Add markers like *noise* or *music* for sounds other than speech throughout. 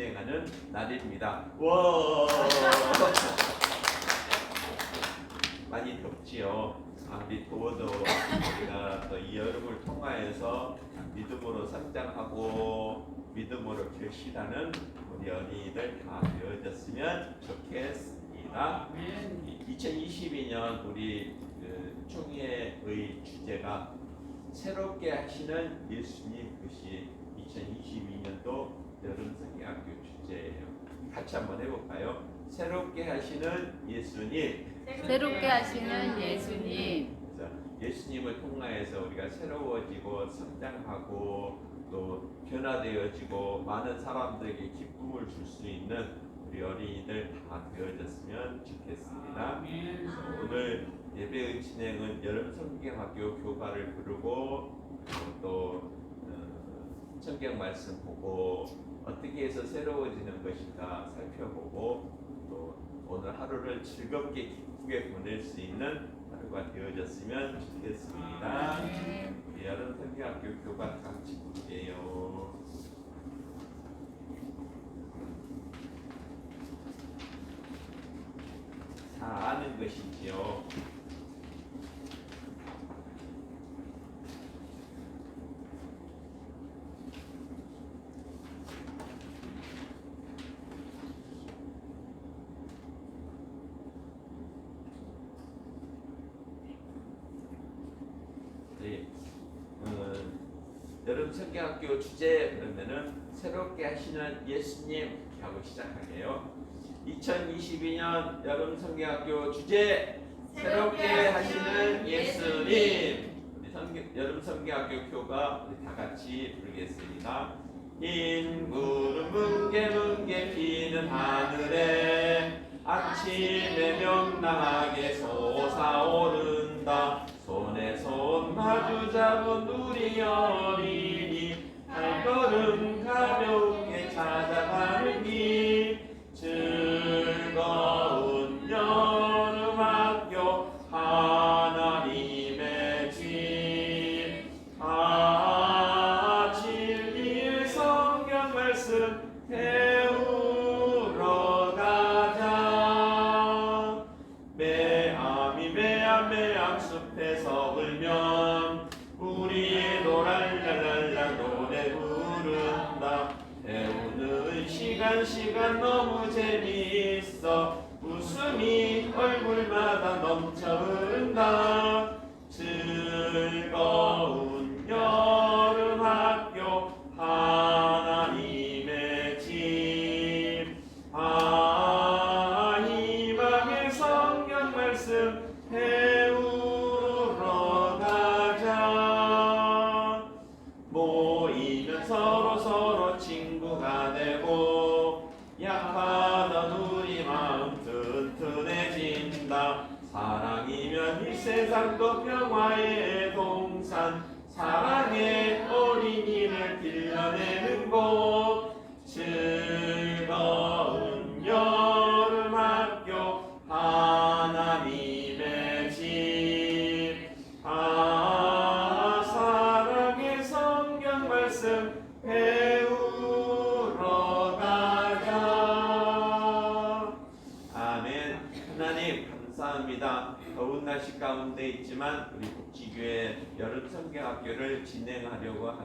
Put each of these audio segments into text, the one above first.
진행하는 날입니다. 와 *laughs* 많이 덥지요. 아무리 더워도 우리가 또 이 여름을 통하여서 믿음으로 성장하고 믿음으로 결실하는 우리 어린이들 다 되어졌으면 좋겠습니다. 2022년 우리 그 총회의 주제가 새롭게 하시는 예수님 것이 2022년도 여름 성경학교 주제예요. 같이 한번 해볼까요? 새롭게 하시는 예수님. 새롭게 하시는 예수님 자, 예수님을 통하여서 우리가 새로워지고 성장하고 또 변화되어지고 많은 사람들에게 기쁨을 줄 수 있는 우리 어린이들 다 되어졌으면 좋겠습니다. 오늘 예배의 진행은 여름 성경학교 교과를 부르고 또 어, 성경 말씀 보고 어떻게 해서 새로워지는 것인가 살펴보고 또 오늘 하루를 즐겁게 기쁘게 보낼 수 있는 하루가 되어졌으면 좋겠습니다. 우리 여름 성경학교 교과 다 같이 볼게요. 다 아는 것이지요. 네. 어, 여름 성경학교 주제 그러면은 새롭게 하시는 예수님 하고 시작할게요. 2022년 여름 성경학교 주제 새롭게 하시는 예수님. 우리 성경, 여름 성경학교 교가 우리 다 같이 부르겠습니다. 흰 구름 뭉게 뭉게 피는 하늘에 아침에 명랑하게 솟아오른다 손에 손 마주 잡은 우리 어린 이발 있어 웃음이 얼굴마다 넘쳐 흐른다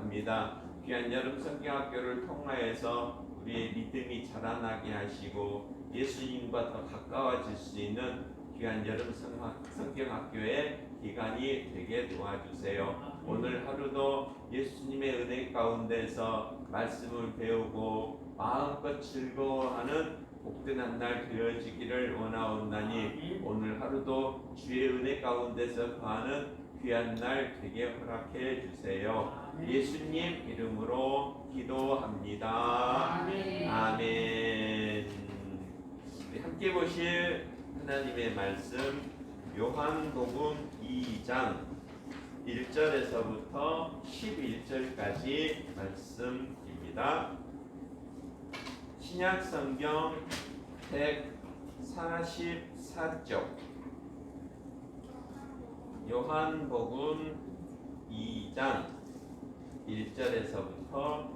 진행하려고 합니다. 귀한 여름 성경학교를 통하여서 우리의 믿음이 자라나게 하시고 예수님과 더 가까워질 수 있는 귀한 여름 성경학교의 기간이 되게 도와주세요. 오늘 하루도 예수님의 은혜 가운데서 말씀을 배우고 마음껏 즐거워하는 복된 날 되어지기를 원하옵나니 오늘 하루도 주의 은혜 가운데서 거하는 귀한 날 되게 허락해 주세요. 예수님 이름으로 기도합니다. 아멘. 아멘. 우리 함께 보실 하나님의 말씀 요한복음 2장 1절에서부터 11절까지 말씀입니다. 신약 성경 144쪽 요한복음 2장 1절에서부터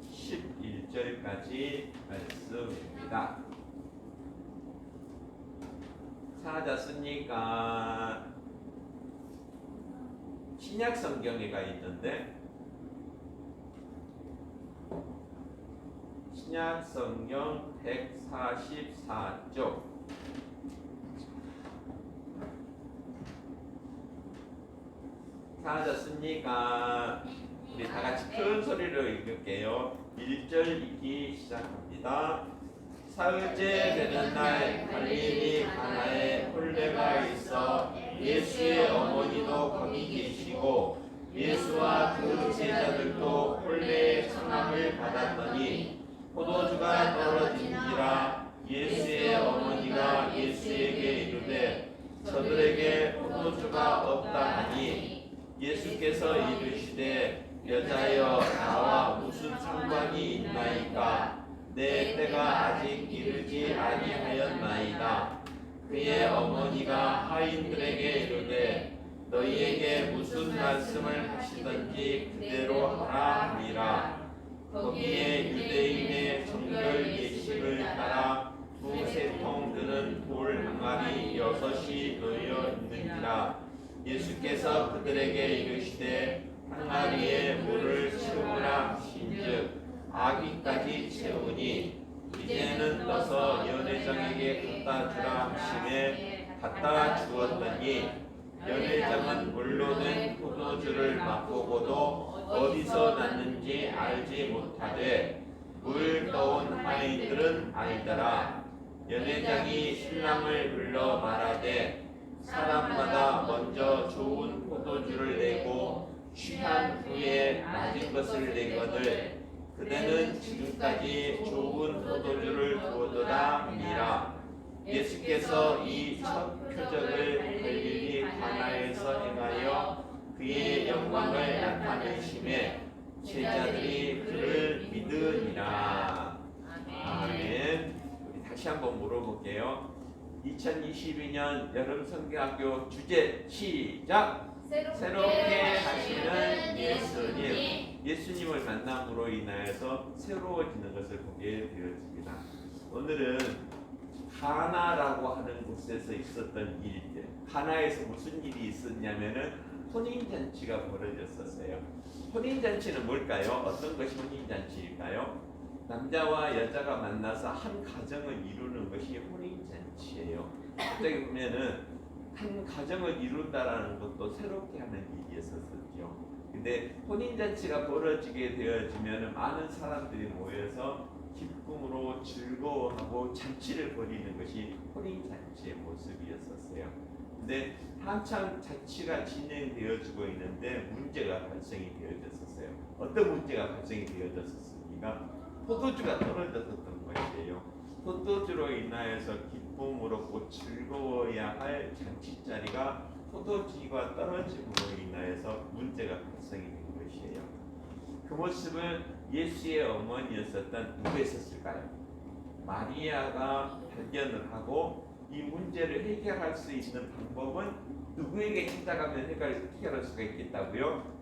11절까지 말씀입니다. 찾았으니까 신약 성경에가 있는데 신약 성경 144쪽 찾았습니까? 우리 다 같이 큰 소리로 읽을게요. 1절 읽기 시작합니다. 사흘째 되는 날 갈릴리 가나에 홀레가 있어 예수의 어머니도 거기 계시고 예수와 그 제자들도 홀레의 청함을 받았더니 포도주가 떨어진지라 예수의 어머니가 예수에게 이르되 저들에게 포도주가 없다 하니 예수께서 이르시되 여자여 나와 무슨 상관이 있나이까? 내 때가 아직 이르지 아니하였나이다. 그의 어머니가 하인들에게 이르되 너희에게 무슨 말씀을 하시든지 그대로 하라 하니라. 거기에 유대인의 정결 예식을 따라 두세 통 드는 돌 항아리 여섯이 놓여 있는지라. 예수께서 그들에게 이르시되 항아리에 물을 채우라 하신즉 아기까지 채우니 이제는 떠서 연회장에게 갖다 주라 하심에 갖다 주었더니 연회장은 물로 된 포도주를 맛보고도 어디서 났는지 알지 못하되 물 떠온 하인들은 알더라. 연회장이 신랑을 불러 말하되 사람마다 먼저 좋은 포도주를 내고 취한 후에 낮은 것을 내거늘 그대는 지금까지 좋은 포도주를 두었도다 하니라 예수께서 이 첫 표적을 갈릴리 가나에서 행하여 그의 영광을 나타내심에 제자들이 그를 믿으니라. 아멘. 우리 다시 한번 물어볼게요. 2022년 여름 성경학교 주제 시작 새롭게 하시는 예수님 예수님을 만남으로 인하여서 새로워지는 것을 보게 되어집니다 오늘은 가나라고 하는 곳에서 있었던 일들 가나에서 무슨 일이 있었냐면은 혼인 잔치가 벌어졌었어요 혼인 잔치는 뭘까요? 어떤 것이 혼인 잔치일까요? 남자와 여자가 만나서 한 가정을 이루는 것이 혼인 잔치예요. 어떻게 보면은 한 가정을 이룬다라는 것도 새롭게 하는 일이었었죠. 근데 혼인잔치가 벌어지게 되어지면 많은 사람들이 모여서 기쁨으로 즐거워하고 잔치를 벌이는 것이 혼인잔치의 모습이었었어요. 근데 한창 잔치가 진행되어지고 있는데 문제가 발생이 되어졌었어요. 어떤 문제가 발생이 되어졌었습니까? 포도주가 떨어졌었던 것이에요. 포도주로 인하여서 기 쁨으로 고 즐거워야 할 잔치 자리가 포도주가 떨어짐으로 인하여서 문제가 발생이 된 것이에요. 그 모습을 예수의 어머니였었던 누가 있었을까요? 마리아가 발견을 하고 이 문제를 해결할 수 있는 방법은 누구에게 찾아가면 해결, 해결할 수가 있겠다고요?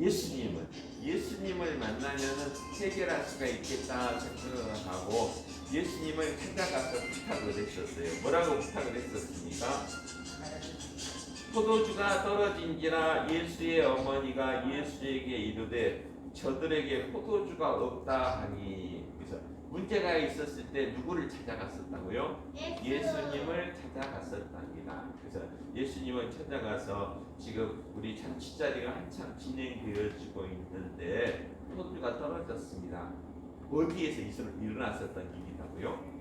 예수님을 예수님을 만나면은 해결할 수가 있겠다 생각하고 예수님을 찾아가서 부탁을 했었어요. 뭐라고 부탁을 했었습니까? 포도주가 떨어진지라 예수의 어머니가 예수에게 이르되 저들에게 포도주가 없다 하니 문제가 있었을 때 누구를 찾아갔었다고요? 예수 님을 찾아갔었답니다. 그래서 예수님을 찾아가서 지금 우리 잔치 자리가 한참 진행되어지고 있는데 포도주가 떨어졌습니다. 어디에서 일어났었던 일이라고요?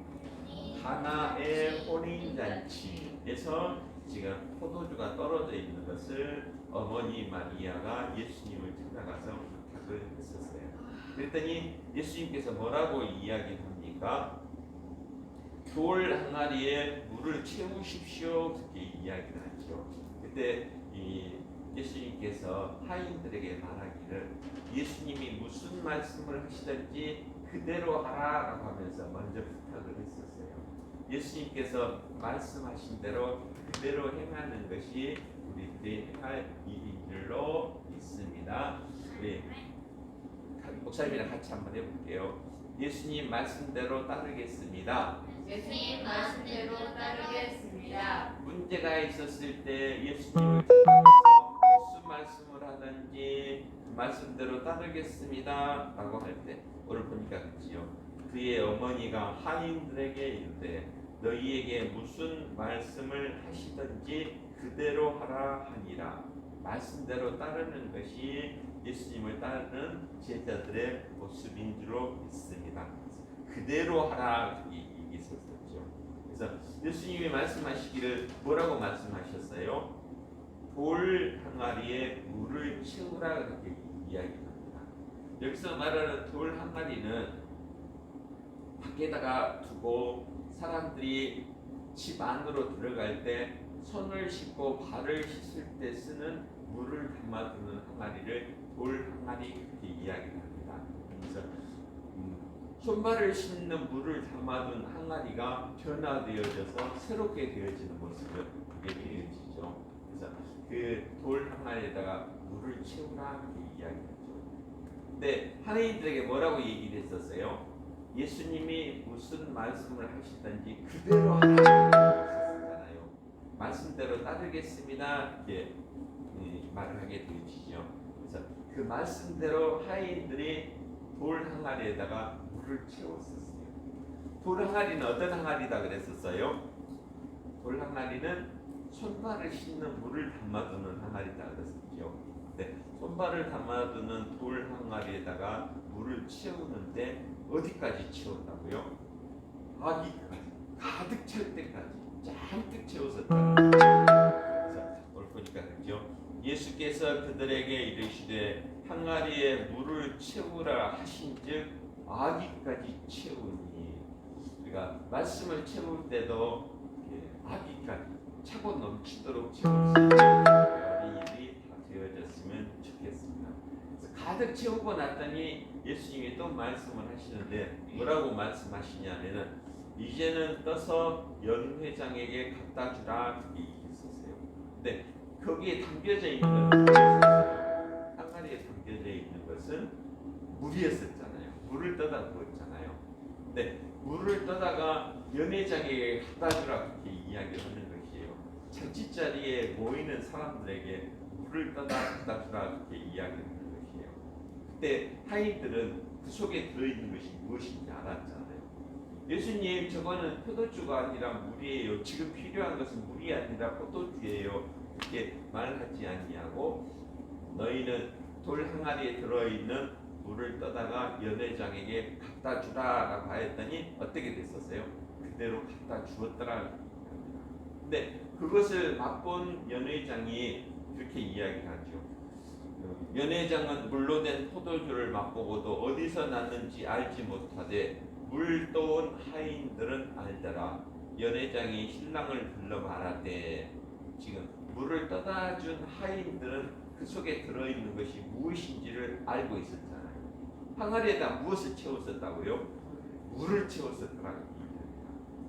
하나의 혼인잔치에서 지금 포도주가 떨어져 있는 것을 어머니 마리아가 예수님을 찾아가서 부탁을 했었어요. 그랬더니 예수님께서 뭐라고 이야기합니까? 돌 항아리에 물을 채우십시오 그렇게 이야기를 하죠. 그때 이 예수님께서 하인들에게 말하기를 예수님이 무슨 말씀을 하시든지 그대로 하라라고 하면서 먼저 부탁을 했었어요. 예수님께서 말씀하신 대로 그대로 행하는 것이 우리들이 할 일로 있습니다. 우리 목사님이랑 같이 한번 해볼게요. 예수님 말씀대로 따르겠습니다. 예수님 말씀대로 따르겠습니다. 문제가 있었을 때 예수님을 찾아가서 무슨 말씀을 하든지 그 말씀대로 따르겠습니다. 라고 할 때 오늘 보니까 그지요. 그의 어머니가 하인들에게 이르되 너희에게 무슨 말씀을 하시든지 그대로 하라 하니라. 말씀대로 따르는 것이 예수님을 따르는 제자들의 모습인 줄로 믿습니다. 그대로 하라 이 있었었죠. 그래서 예수님이 말씀하시기를 뭐라고 말씀하셨어요? 돌 항아리에 물을 채우라 그렇게 이야기합니다. 여기서 말하는 돌 항아리는 밖에다가 두고 사람들이 집 안으로 들어갈 때 손을 씻고 발을 씻을 때 쓰는 물을 담아두는 항아리를 돌 항아리 그렇게 이야기합니다. 그래서 음, 손발을 씻는 물을 담아둔 항아리가 변화되어져서 새롭게 되어지는 모습을 보게 되어지죠. 그래서 그 돌 항아리에다가 물을 채우라 이렇게 이야기하죠. 근데 하나님들에게 뭐라고 얘기를 했었어요? 예수님이 무슨 말씀을 하시든지 그대로 하라고 말씀대로 따르겠습니다. 이렇게 이, 말을 하게 되어지죠. 그 말씀대로 하인들이 돌 항아리에다가 물을 채웠었어요. 돌 항아리는 어떤 항아리다 그랬었어요? 돌 항아리는 손발을 씻는 물을 담아두는 항아리다 그랬었죠. 네, 손발을 담아두는 돌 항아리에다가 물을 채우는데 어디까지 채웠다고요? 아기까지 가득 찰 때까지 잔뜩 채웠었다. 그래서 오늘 보니까 그죠? 예수께서 그들에게 이르시되 항아리에 물을 채우라 하신즉 아기까지 채우니 우리가 말씀을 채울 때도 이렇게 아기까지 차고 넘치도록 채울 수 있는 어린이들이 다 되어졌으면 좋겠습니다. 그래서 가득 채우고 났더니 예수님이 또 말씀을 하시는데 뭐라고 말씀하시냐면은 이제는 떠서 연회장에게 갖다 주라 그게 있었어요. 근데 거기에 담겨져 있는 항아리에 담겨져 있는 것은 물이었었잖아요. 물을 떠다 부었잖아요. 근데 물을 떠다가 연회장에게 갖다 주라 그렇게 이야기를 하는 것이에요. 잔치 자리에 모이는 사람들에게 물을 떠다 갖다 주라 그렇게 이야기를 하는 것이에요. 그때 하인들은 그 속에 들어있는 것이 무엇인지 알았잖아요. 예수님 저거는 포도주가 아니라 물이에요. 지금 필요한 것은 물이 아니라 포도주예요. 이렇게 말하지 아니하고 너희는 돌 항아리에 들어있는 물을 떠다가 연회장에게 갖다 주라라고 하였더니 어떻게 됐었어요? 그대로 갖다 주었더라. 근데 그것을 맛본 연회장이 그렇게 이야기하죠. 연회장은 물로 된 포도주를 맛보고도 어디서 났는지 알지 못하되 물 떠온 하인들은 알더라. 연회장이 신랑을 불러 말하되 지금 물을 떠다 준 하인들은 그 속에 들어있는 것이 무엇인지를 알고 있었잖아요. 항아리에다 무엇을 채웠었다고요? 물을 채웠었더라고요.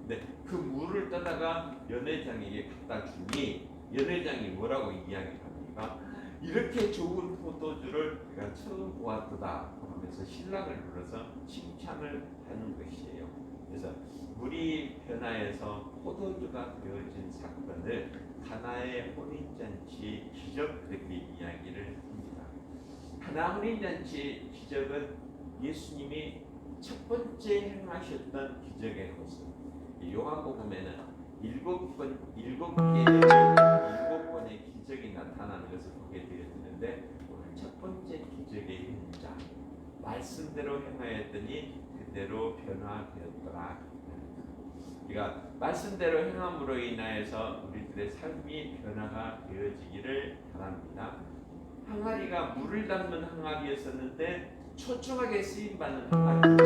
근데 그 물을 떠다가 연회장에게 갖다 주니 연회장이 뭐라고 이야기합니까? 이렇게 좋은 포도주를 내가 처음 보았다 하면서 신랑을 불러서 칭찬을 하는 것이에요. 그래서 물이 변화해서 포도주가 되어진 사건을 가나의 혼인잔치 기적 그렇게 이야기를 합니다. 가나 혼인잔치 기적은 예수님이 첫 번째 행하셨던 기적의 모습. 이 요한복음에는 일곱 번 일곱 개 일곱 번의 기적이 나타나는 것을 보게 되어지는데 오늘 첫 번째 기적의 행자 말씀대로 행하였더니 그대로 변화되었더라. 우리가 말씀대로 행함으로 인하여서 우리들의 삶이 변화가 되어지기를 바랍니다. 항아리가 물을 담는 항아리였었는데 초청하게 쓰임 받는 항아리.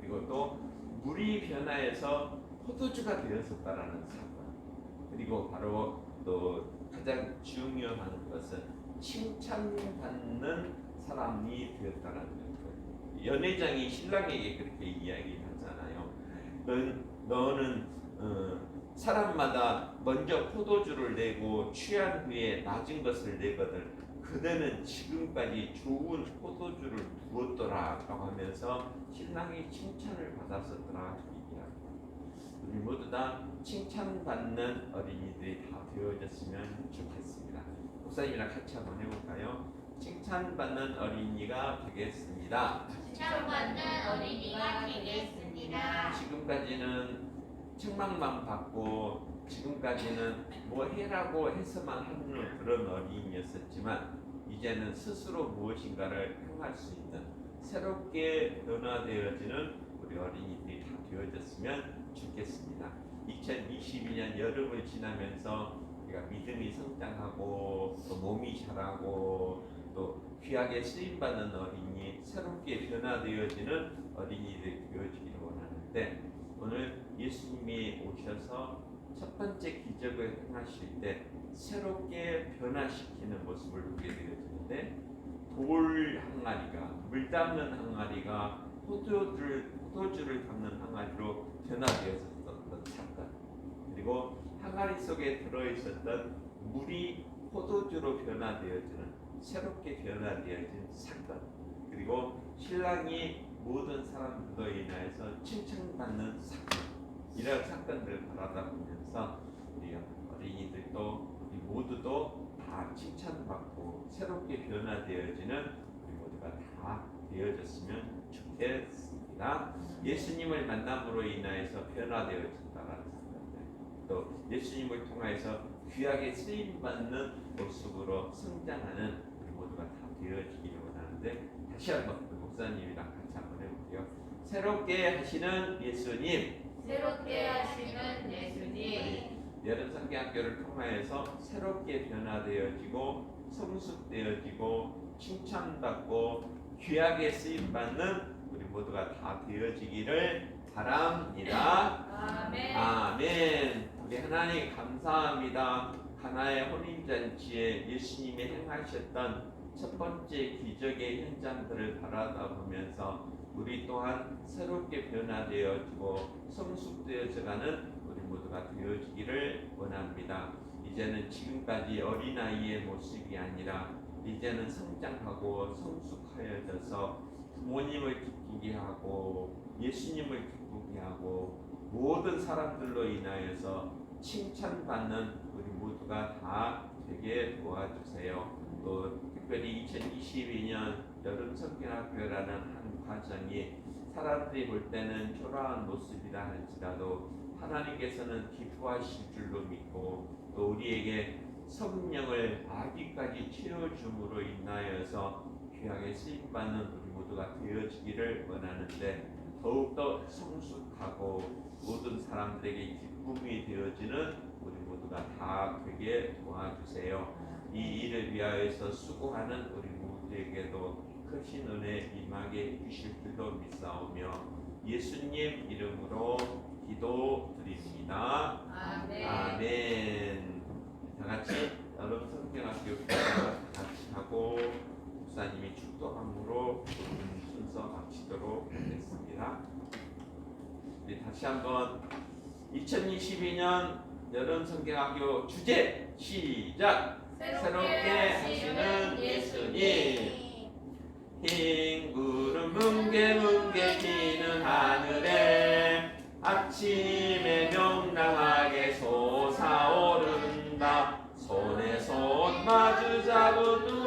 그리고 또 물이 변화해서 포도주가 되었었다라는 사건. 그리고 바로 또 가장 중요한 것은 칭찬받는 사람이 되었다라는 것. 연회장이 신랑에게 그렇게 이야기하잖아요. 넌, 너는 어, 사람마다 먼저 포도주를 내고 취한 후에 낮은 것을 내거든. 그대는 지금까지 좋은 포도주를 두었더라 라고 하면서 신랑이 칭찬을 받았었더라 얘기합니다. 우리 모두 다 칭찬받는 어린이들이 다 되어졌으면 좋겠습니다. 목사님이랑 같이 한번 해볼까요? 칭찬받는 어린이가 되겠습니다. 칭찬받는 어린이가 되겠습니다. 지금까지는 책망만 받고 지금까지는 뭐 해라고 해서만 하는 그런 어린이였었지만 이제는 스스로 무엇인가를 행할 수 있는 새롭게 변화되어지는 우리 어린이들이 다 되어졌으면 좋겠습니다. 2022년 여름을 지나면서 우리가 믿음이 성장하고 또 몸이 자라고 또 귀하게 쓰임 받는 어린이 새롭게 변화되어지는 어린이들이 되어지기를 원하는데 오늘 예수님이 오셔서 첫 번째 기적을 행하실 때 새롭게 변화시키는 모습을 보게 되어지는데 돌 항아리가 물 담는 항아리가 포도주를 포도주를 담는 항아리로 변화되었었던 사건 그리고 항아리 속에 들어 있었던 물이 포도주로 변화되어지는 새롭게 변화되어진 사건 그리고 신랑이 모든 사람들로 인하여서 칭찬받는 사건 이런 사건들을 바라다 보면서 우리 어린이들도 우리 모두도 다 칭찬받고 새롭게 변화되어지는 우리 모두가 다 되어졌으면 좋겠습니다. 예수님을 만남으로 인하여서 변화되어진다라는 사건들 또 예수님을 통하여서 귀하게 쓰임 받는 모습으로 성장하는 우리 모두가 다 되어지기를 원하는데 다시 한번 목사님이랑. 새롭게 하시는 예수님 새롭게 하시는 예수님. 여름 성경학교를 통하여서 새롭게 변화되어지고 성숙되어지고 칭찬받고 귀하게 쓰임 받는 우리 모두가 다 되어지기를 바랍니다. 아멘. 아멘. 우리 하나님 감사합니다. 하나의 혼인잔치에 예수님이 행하셨던 첫 번째 기적의 현장들을 바라다 보면서 우리 또한 새롭게 변화되어지고 성숙되어져가는 우리 모두가 되어지기를 원합니다. 이제는 지금까지 어린아이의 모습이 아니라 이제는 성장하고 성숙하여져서 부모님을 기쁘게 하고 예수님을 기쁘게 하고 모든 사람들로 인하여서 칭찬받는 우리 모두가 다 되게 도와주세요. 또 특별히 2022년 여름 성경학교라는 한 과정이 사람들이 볼 때는 초라한 모습이라 할지라도 하나님께서는 기뻐하실 줄로 믿고 또 우리에게 성령을 아기까지 채워줌으로 인하여서 귀하게 쓰임받는 우리 모두가 되어지기를 원하는데 더욱더 성숙하고 모든 사람들에게 기쁨이 되어지는 우리 모두가 다 되게 도와주세요. 이 일을 위하여서 수고하는 우리 모두에게도 크신 은혜 임하게 해주실 줄로 믿사오며 예수님 이름으로 기도드립니다. 아멘. 아멘. 다 같이 여름 성경학교 다 같이 하고 목사님이 축도함으로 순서 마치도록 하겠습니다. 우리 다시 한번 2022년 여름 성경학교 주제 시작. 새롭게 하시는 예수님. 흰 구름 뭉게뭉게 피는 하늘에 아침에 명랑하게 솟아오른다. 손에 손 마주 잡은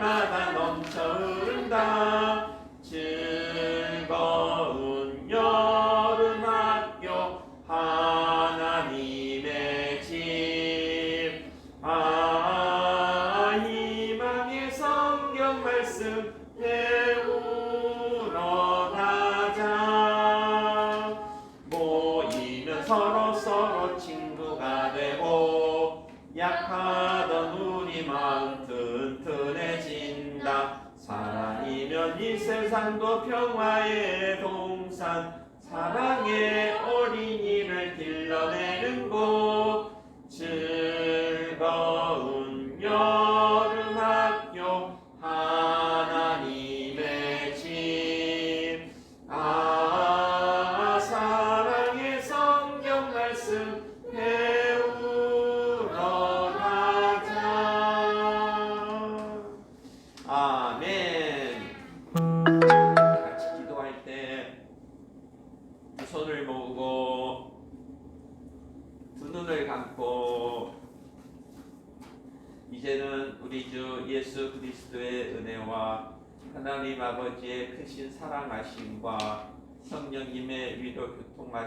얼굴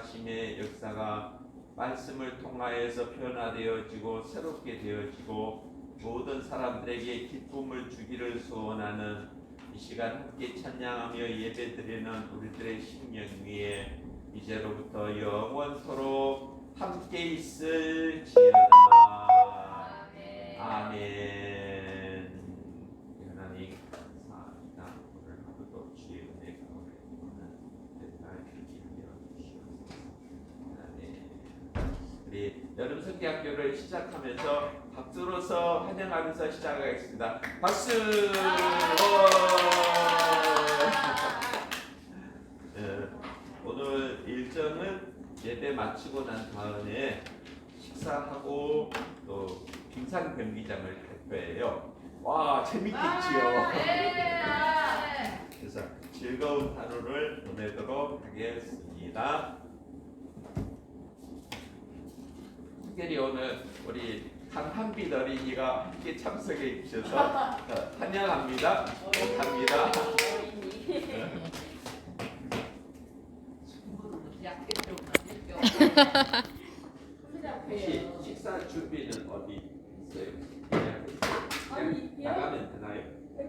교통하심의 역사가 말씀을 통하여서 변화되어지고 새롭게 되어지고 모든 사람들에게 기쁨을 주기를 소원하는 이 시간 함께 찬양하며 예배드리는 우리들의 심령 위에 이제로부터 영원토록 함께 있을지어다. 아멘. 하나님 감사합니다. 오늘 하루도 주의 은혜 가운데 있는 날 주기하여 주시옵소서. 아멘. 우리 성기학교를 시작하면서 박수로서 환영하면서 시작하겠습니다. 박수. 예, 오늘 일정은 예배 마치고 난 다음에 식사하고 또 빙상 경기장을 갈 거예요. 와 재밌겠지요. 그래서 즐거운 하루를 보내도록 하겠습니다. 특별히 오늘 우리 강한빛 어린이가 함께 참석해 주셔서 어, 환영합니다. 감사합니다. 혹시